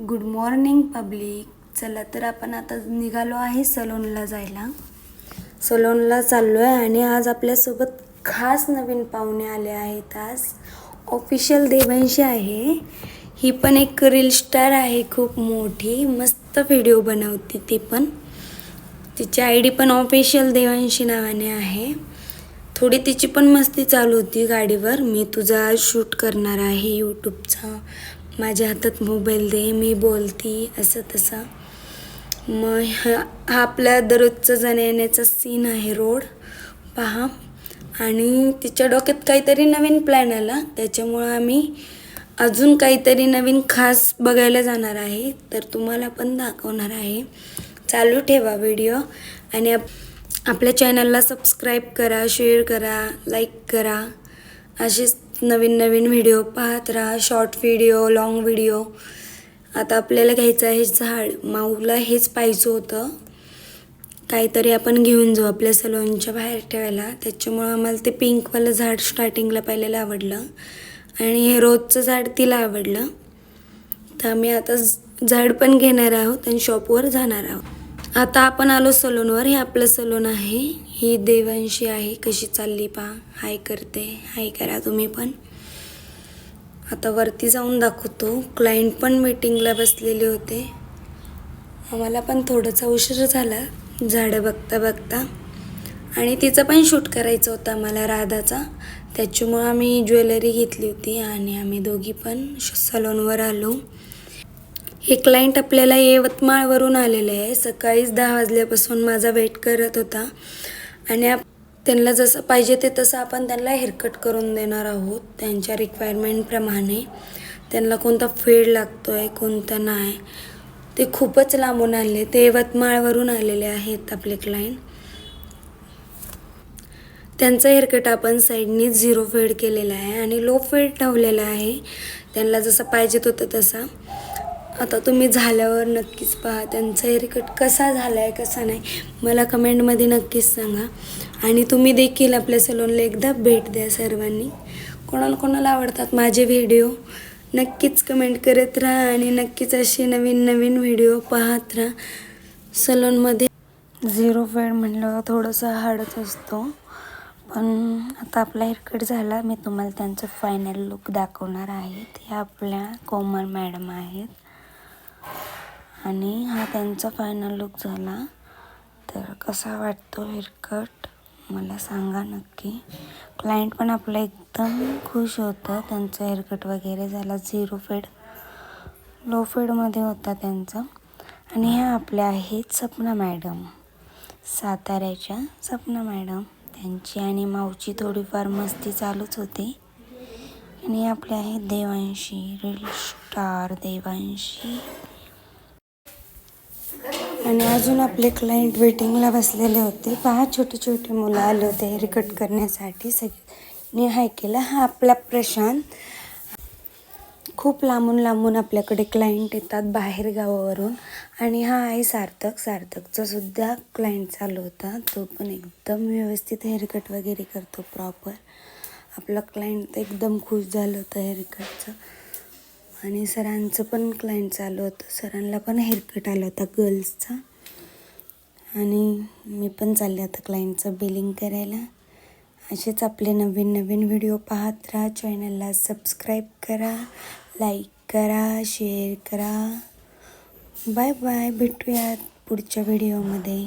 Good morning public. चला तर आपण आता निघालो आहे सलोनला जायला. सलोनला चाललो आहे आणि आज आपल्यासोबत खास नवीन पाहुणे आले आहेत आज. ऑफिशियल देवांशी आहे. ही पण एक रील स्टार आहे खूप मोठी. मस्त व्हिडिओ बनवते ती पण. तिची आय डी पण ऑफिशियल देवांशी नावाने आहे. थोडी तिची पण मस्ती चालू होती गाडीवर. मी तुझा शूट करणार आहे यूट्यूबचा माझ्या हातात मोबाईल दे मी बोलती असं तसं. मग हा हा आपल्या दररोजचा जाण्या येण्याचा सीन आहे रोड पहा. आणि तिच्या डोक्यात काहीतरी नवीन प्लॅन आला. त्याच्यामुळं आम्ही अजून काहीतरी नवीन खास बघायला जाणार आहे. तर तुम्हाला पण दाखवणार आहे. चालू ठेवा व्हिडिओ आणि आप आपल्या चॅनलला सबस्क्राईब करा शेअर करा लाईक करा. असेच नवीन नवीन व्हिडिओ पाहत राहा शॉर्ट व्हिडिओ लाँग व्हिडिओ आता आपल्याला घ्यायचं आहे झाड. माऊला हेच पाहिजे होतं. काहीतरी आपण घेऊन जाऊ आपल्या सलोनच्या बाहेर ठेवायला. त्याच्यामुळं आम्हाला ते पिंकवालं झाड स्टार्टिंगला पाहिलेलं आवडलं. आणि हे रोजचं झाड तिला आवडलं. तर आम्ही आता झाड पण घेणार आहोत आणि शॉपवर जाणार आहोत. आता आपण आलो सलोनवर. हे आपलं सलोन आहे. ही देवांशी आहे. कशी चालली पा. हाय करते. हाय करा तुम्ही पण. आता वरती जाऊन दाखवतो. क्लायंट पण मीटिंगला बसलेले होते. आम्हाला पण थोडासा उशीर झाला. झाडं बघता बघता. आणि तिचं पण शूट करायचं होतं आम्हाला राधाचा. त्याच्यामुळं आम्ही ज्वेलरी घेतली होती आणि आम्ही दोघी पण श- सलोनवर आलो. हे क्लायंट आपल्याला यवतमाळवरून आलेले आहे. सकाळीच दहा वाजल्यापासून माझा वेट करत होता. आणि आप त्यांना जसं पाहिजे ते तसं आपण त्यांना हेअरकट करून देणार आहोत. त्यांच्या रिक्वायरमेंटप्रमाणे त्यांना कोणता फेड लागतो आहे कोणता नाही. ते खूपच लांबून आले. ते यवतमाळवरून आलेले आहेत आपले क्लायंट त्यांचं हेअरकट आपण साईडनी झिरो फेड केलेला आहे. आणि लो फेड ठेवलेला आहे. त्यांना जसं पाहिजेत होतं तसा. आता तुम्ही झाल्यावर नक्कीच पहा त्यांचा हेअरकट कसा झाला आहे कसा नाही. मला कमेंटमध्ये नक्कीच सांगा. आणि तुम्ही देखील आपल्या सलोनला एकदा भेट द्या सर्वांनी. कोणाला कोणाला आवडतात माझे व्हिडिओ नक्कीच कमेंट करत राहा आणि नक्कीच असे नवीन नवीन व्हिडिओ पाहत राहा. सलोनमध्ये झिरो फेड म्हणलं थोडंसं हार्डच असतो. पण आता आपला हेअरकट झाला मी तुम्हाला त्यांचं फायनल लुक दाखवणार आहे. ते आपल्या कोमल मॅडम आहेत. आणि हा त्यांचा फायनल लुक झाला. तर कसा वाटतो हेअरकट मला सांगा नक्की. क्लायंट पण आपलं एकदम खुश होतं. त्यांचं हेअरकट वगैरे झाला. झिरो फेड लो फेडमध्ये होता त्यांचा. आणि ह्या आपल्या आहेत सपना मॅडम साताऱ्याच्या सपना मॅडम त्यांची आणि माऊची थोडीफार मस्ती चालूच होती. आणि आपले आहेत देवांशी. Reel star Devanshi. आणि अजून आपले क्लायंट वेटिंगला बसलेले होते. पहा छोटे छोटे मुलं आले होते हेअर कट करण्यासाठी. सगळ्यांनी हाय केलं. हा आपला प्रशांत. खूप लांबून लांबून आपल्याकडे क्लायंट येतात बाहेर गावावरून. आणि हा आहे सार्थक. सार्थकचा सुद्धा क्लायंट चालू होता. तो पण एकदम व्यवस्थित हेअरकट वगैरे करतो प्रॉपर आपला क्लायंट एकदम खुश झालं होतं हेअरकटचं आणि सरांचं पण क्लायंट चालू होतं. सरांना पण हेअरकट आला होता गर्ल्सचा आणि मी पण चालले आता क्लायंटचं बिलिंग करायला. असेच आपले नवीन नवीन व्हिडिओ पाहत राहा. चॅनलला सबस्क्राईब करा लाईक करा शेअर करा. बाय बाय भेटूयात पुढच्या व्हिडिओमध्ये